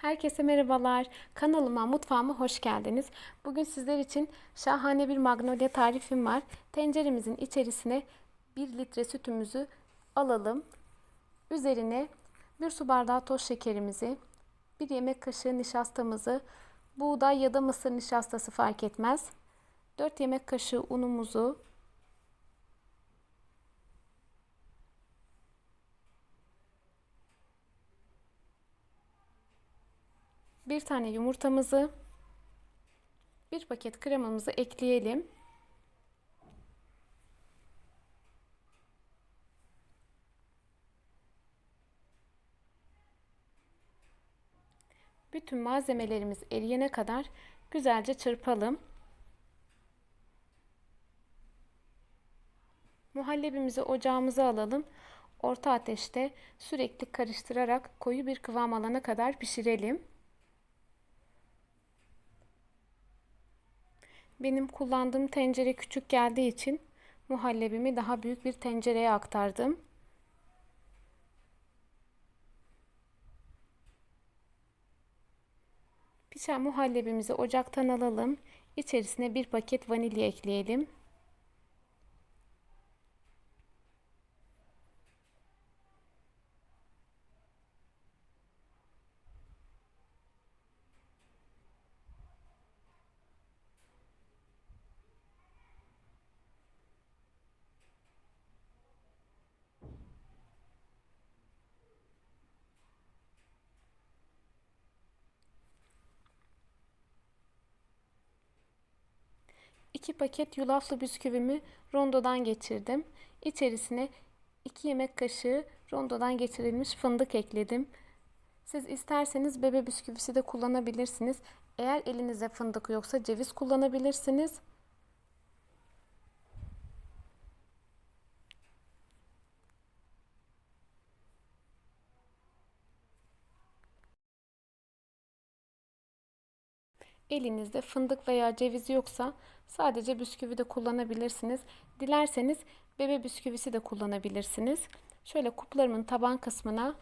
Herkese merhabalar. Kanalıma, mutfağıma hoş geldiniz. Bugün sizler için şahane bir magnolia tarifim var. Tenceremizin içerisine 1 litre sütümüzü alalım. Üzerine 1 su bardağı toz şekerimizi, 1 yemek kaşığı nişastamızı, buğday ya da mısır nişastası fark etmez. 4 yemek kaşığı unumuzu, bir tane yumurtamızı, bir paket kremamızı ekleyelim. Bütün malzemelerimiz eriyene kadar güzelce çırpalım. Muhallebimizi ocağımıza alalım. Orta ateşte sürekli karıştırarak koyu bir kıvam alana kadar pişirelim. Benim kullandığım tencere küçük geldiği için muhallebimi daha büyük bir tencereye aktardım. Pişen muhallebimizi ocaktan alalım. İçerisine bir paket vanilya ekleyelim. İki paket yulaflı bisküvimi rondodan geçirdim. İçerisine 2 yemek kaşığı rondodan geçirilmiş fındık ekledim. Siz isterseniz bebe bisküvisi de kullanabilirsiniz. Eğer elinizde fındık yoksa ceviz kullanabilirsiniz. Elinizde fındık veya ceviz yoksa sadece bisküvi de kullanabilirsiniz. Dilerseniz bebe bisküvisi de kullanabilirsiniz. Şöyle kuplarımın taban kısmına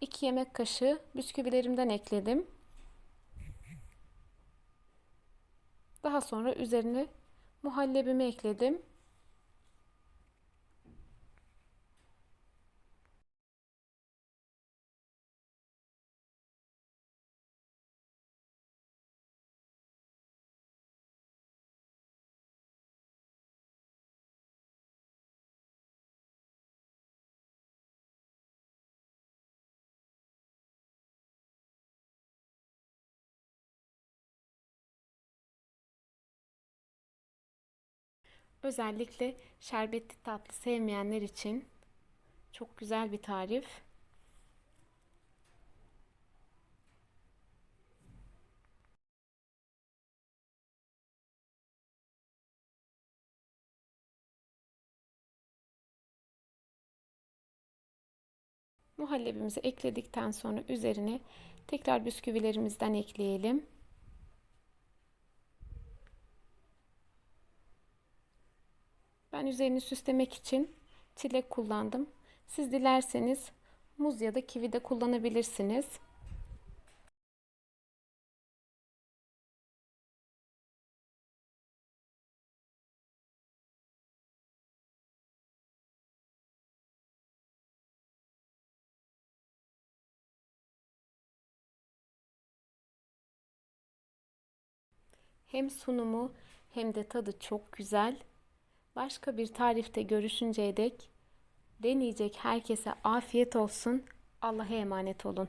2 yemek kaşığı bisküvilerimden ekledim. Daha sonra üzerine muhallebimi ekledim. Özellikle şerbetli tatlı sevmeyenler için çok güzel bir tarif. Muhallebimizi ekledikten sonra üzerine tekrar bisküvilerimizden ekleyelim. Ben üzerini süslemek için çilek kullandım. Siz dilerseniz muz ya da kivi de kullanabilirsiniz. Hem sunumu hem de tadı çok güzel. Başka bir tarifte görüşünceye dek deneyecek herkese afiyet olsun. Allah'a emanet olun.